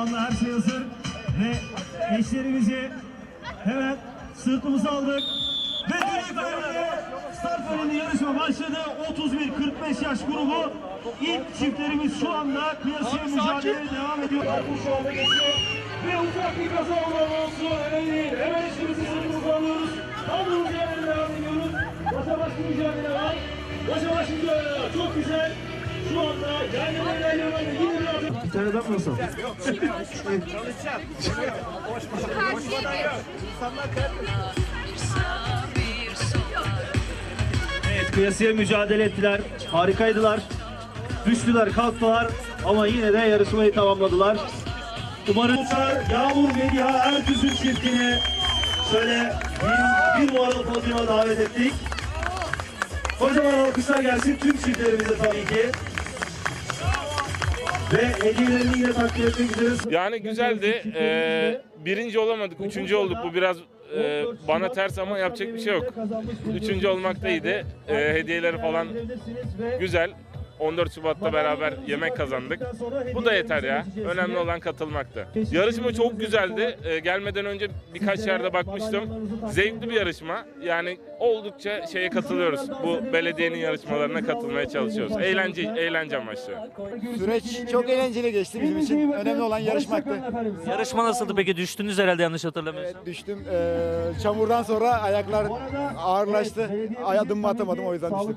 anda her şey hazır. Ve eşlerimizi hemen sırtımıza aldık. Ve düdük verildi. Start verildi yarışma başladı. 31-45 yaş grubu. İlk çiftlerimiz şu anda kıyasıya mücadeleye devam ediyor. Bu şu anda geçiyor. Ve ufak bir kaza olsun. Önemli değil. Hemen eşlerimizi sırtımıza alıyoruz. Aldığımız yerlere devam ediyoruz. Başa baş mücadele var. Başa baş mücadele var. Çok güzel. Şu anda yani ilerliyorlar. Tane daha nasıl? Evet kıyasıya mücadele ettiler. Harikaydılar. Düştüler kalktılar ama yine de yarışmayı tamamladılar. Umarım Yağmur Medya Ertüz'ün çiftini şöyle bir, bir numaralı podyuma davet ettik. Kocaman alkışlar gelsin tüm çiftlerimize tabii ki. Ve hediyelerini yine takdim etmek üzere. Yani güzeldi. Ee, birinci olamadık, üçüncü olduk. Bu biraz e, bana ters ama yapacak bir şey yok. Üçüncü olmak da iyiydi. Ee, hediyeleri falan güzel. 14 Şubat'ta beraber yemek kazandık. Bu da yeter ya. Önemli olan katılmaktı. Yarışma çok güzeldi. Ee, gelmeden önce birkaç yerde bakmıştım. Zevkli bir yarışma. Yani oldukça şeye katılıyoruz. Bu belediyenin yarışmalarına katılmaya çalışıyoruz. Eğlence, eğlence amaçlı. Süreç çok eğlenceli geçti bizim için. Önemli olan yarışmaktı. Yarışma nasıldı peki? Düştünüz herhalde yanlış hatırlamıyorsam. Evet, düştüm. Ee, çamurdan sonra ayaklar ağırlaştı. Ay adım atamadım o yüzden düştüm.